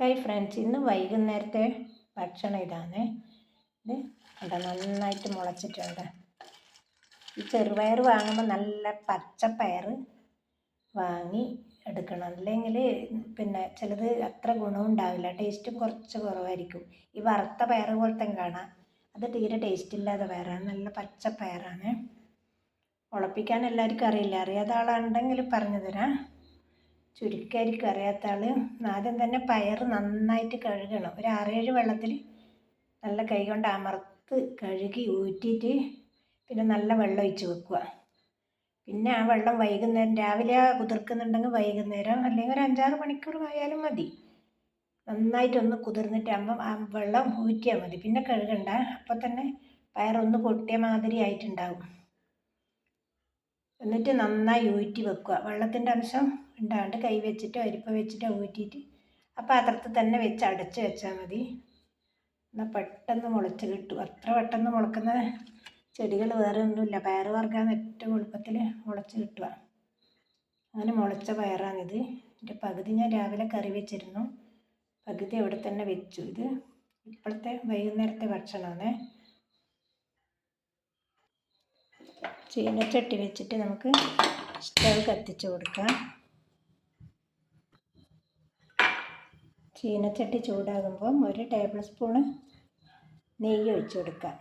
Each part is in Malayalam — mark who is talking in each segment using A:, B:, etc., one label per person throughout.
A: ഹായ് ഫ്രണ്ട്സ് ഇന്ന് വൈകുന്നേരത്തെ ഭക്ഷണം ഇതാണ്. ഇത് അവിടെ നന്നായിട്ട് മുളച്ചിട്ടുണ്ട്. ഈ ചെറുപയർ വാങ്ങുമ്പോൾ നല്ല പച്ചപ്പയർ വാങ്ങി എടുക്കണം. അല്ലെങ്കിൽ പിന്നെ ചിലത് അത്ര ഗുണവും ഉണ്ടാവില്ല. ടേസ്റ്റും കുറച്ച് കുറവായിരിക്കും. ഈ വറുത്ത പയർ പോലത്തെ കാണാം. അത് തീരെ ടേസ്റ്റ് ഇല്ലാതെ പയറാണ്. നല്ല പച്ചപ്പയറാണ്. മുളപ്പിക്കാൻ എല്ലാവർക്കും അറിയില്ല. അറിയാത്ത ആളുണ്ടെങ്കിൽ പറഞ്ഞു തരാം. ചുരുക്കമായിരിക്കും അറിയാത്ത ആൾ ആദ്യം തന്നെ പയർ നന്നായിട്ട് കഴുകണം. ഒരു ആറേഴ് വെള്ളത്തിൽ നല്ല കൈ കൊണ്ട് അമർത്ത് കഴുകി ഊറ്റിയിട്ട് പിന്നെ നല്ല വെള്ളം ഒഴിച്ച് വെക്കുക. പിന്നെ ആ വെള്ളം വൈകുന്നേരം രാവിലെ കുതിർക്കുന്നുണ്ടെങ്കിൽ വൈകുന്നേരം അല്ലെങ്കിൽ ഒരു അഞ്ചാറ് മണിക്കൂർ ആയാലും മതി. നന്നായിട്ടൊന്ന് കുതിർന്നിട്ട് ആ വെള്ളം ഊറ്റിയാൽ മതി. പിന്നെ കഴുകണ്ട. അപ്പോൾ തന്നെ പയറൊന്ന് പൊട്ടിയ മാതിരി ആയിട്ടുണ്ടാവും. എന്നിട്ട് നന്നായി ഊറ്റി വെക്കുക. വെള്ളത്തിന്റെ അംശം ഉണ്ടാണ്ട് കൈ വെച്ചിട്ടോ അരിപ്പ വെച്ചിട്ടോ ഊറ്റിയിട്ട് ആ പാത്രത്തിൽ തന്നെ വെച്ച് അടച്ച് വെച്ചാൽ മതി. എന്നാൽ പെട്ടെന്ന് മുളച്ച് കിട്ടും. അത്ര പെട്ടെന്ന് മുളക്കുന്ന ചെടികൾ വേറെ ഒന്നുമില്ല. പയർ വർഗമാണ് ഏറ്റവും എളുപ്പത്തിൽ മുളച്ച് കിട്ടുക. അങ്ങനെ മുളച്ച പയറാണിത്. എന്റെ പകുതി ഞാൻ രാവിലെ കറി വെച്ചിരുന്നു. പകുതി അവിടെ തന്നെ വെച്ചു. ഇത് ഇപ്പോഴത്തെ വൈകുന്നേരത്തെ ഭക്ഷണമാണ്. ചീനച്ചട്ടി വെച്ചിട്ട് നമുക്ക് സ്റ്റവ് കത്തിച്ച് കൊടുക്കാം. ചീനച്ചട്ടി ചൂടാകുമ്പം ഒരു ടേബിൾ സ്പൂണ് നെയ്യ് ഒഴിച്ചു കൊടുക്കുക.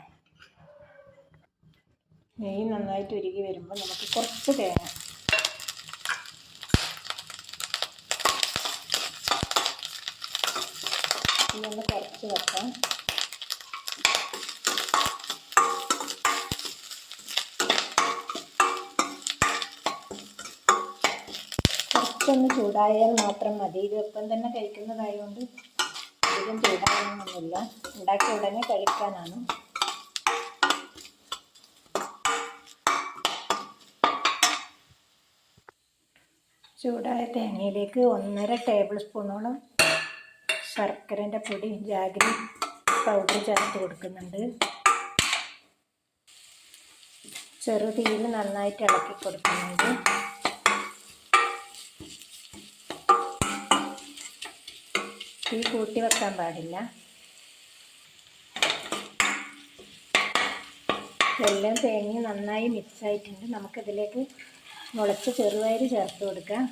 A: നെയ്യ് നന്നായിട്ട് ഉരുകി വരുമ്പോൾ നമുക്ക് കുറച്ച് തേങ്ങ ഇതൊന്ന് കുറച്ച് വെക്കാം. കുറച്ചൊന്ന് ചൂടായാൽ മാത്രം മതി. ഇത് ഒപ്പം തന്നെ കഴിക്കുന്നതായതുകൊണ്ട് അധികം ചൂടാകണമെന്നില്ല ഉണ്ടാക്കിയ ഉടനെ കഴിക്കാനാണ്. ചൂടായ തേങ്ങയിലേക്ക് ഒന്നര ടേബിൾ സ്പൂണോളം ശർക്കരന്റെ പൊടി ജാഗ്രി പൗഡർ ചേർത്ത് കൊടുക്കുന്നുണ്ട്. ചെറുതീയിൽ നന്നായിട്ട് ഇളക്കി കൊടുക്കുന്നുണ്ട്. തീ കൂട്ടി വെക്കാൻ പാടില്ല. എല്ലാം തേങ്ങ നന്നായി മിക്സ് ആയിട്ടുണ്ട്. നമുക്കിതിലേക്ക് മുളച്ച ചെറുപയർ ചേർത്ത് കൊടുക്കാം.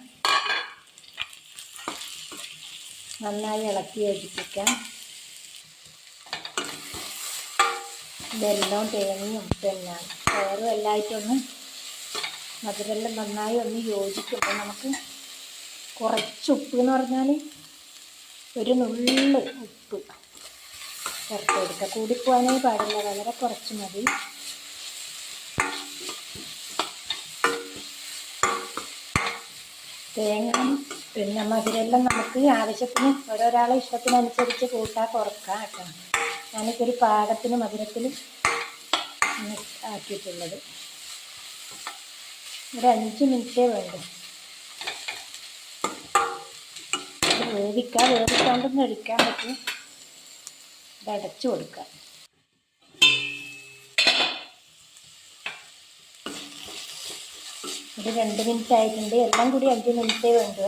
A: നന്നായി ഇളക്കി യോജിപ്പിക്കാം. വെല്ലവും തേങ്ങയും പിന്നെ പയറും എല്ലായിട്ടൊന്ന് മധുരെല്ലാം നന്നായി ഒന്ന് യോജിക്കുമ്പോൾ നമുക്ക് കുറച്ച് ഉപ്പ് എന്ന് പറഞ്ഞാൽ ഒരു നുള്ള് ഉപ്പ് ചേർത്ത് കൊടുക്കുക. കൂടിപ്പോവാനേ പാടില്ല. വളരെ കുറച്ച് മതി. തേങ്ങ പിന്നെ മധുരമെല്ലാം നമുക്ക് ആവശ്യത്തിന് ഓരോരാളെ ഇഷ്ടത്തിനനുസരിച്ച് കൂട്ടാ കുറക്കാം കേട്ടോ. ഞാനിപ്പോൾ ഒരു പാകത്തിന് മധുരത്തിൽ ആക്കിയിട്ടുള്ളത്. ഒരു അഞ്ച് മിനിറ്റേ വേണ്ടു. വേവിക്കാം വേവിക്കാണ്ടൊന്നും എടുക്കാൻ പറ്റും. ഇത് അടച്ചു കൊടുക്കാം. ഒരു രണ്ട് മിനിറ്റ് ആയിട്ടുണ്ട്. എല്ലാം കൂടി അഞ്ച് മിനിറ്റേ വേണ്ടു.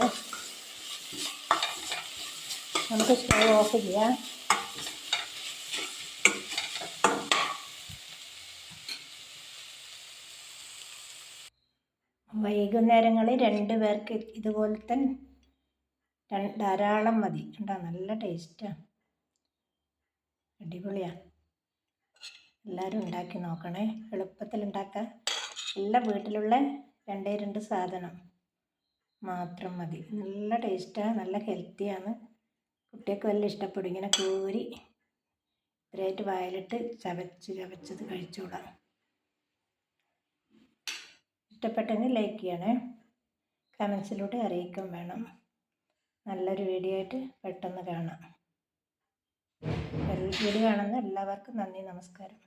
A: നമുക്ക് സ്റ്റവ് ഓഫ് ചെയ്യാം. വൈകുന്നേരങ്ങളിൽ രണ്ട് പേർക്ക് ഇതുപോലത്തെ ധാരാളം മതി. കണ്ടോ നല്ല ടേസ്റ്റാണ് അടിപൊളിയാണ് എല്ലാവരും ഉണ്ടാക്കി നോക്കണേ. എളുപ്പത്തിൽ ഉണ്ടാക്കാൻ. എല്ലാ വീട്ടിലുള്ള രണ്ടേ രണ്ട് സാധനം മാത്രം മതി. നല്ല ടേസ്റ്റാണ് നല്ല ഹെൽത്തിയാണ് കുട്ടികൾക്ക് വലിയ ഇഷ്ടപ്പെടും. ഇങ്ങനെ കോരി ഇത്രയായിട്ട് വായലിട്ട് ചവച്ച് ചവച്ചത് കഴിച്ചോളാം. ഇഷ്ടപ്പെട്ടെങ്കിൽ ലൈക്ക് ചെയ്യണേ. കമൻസിലൂടെ അറിയിക്കും വേണം. നല്ലൊരു വീഡിയോ ആയിട്ട് പെട്ടെന്ന് കാണാം. വീഡിയോ കാണുന്ന എല്ലാവർക്കും നന്ദി നമസ്കാരം.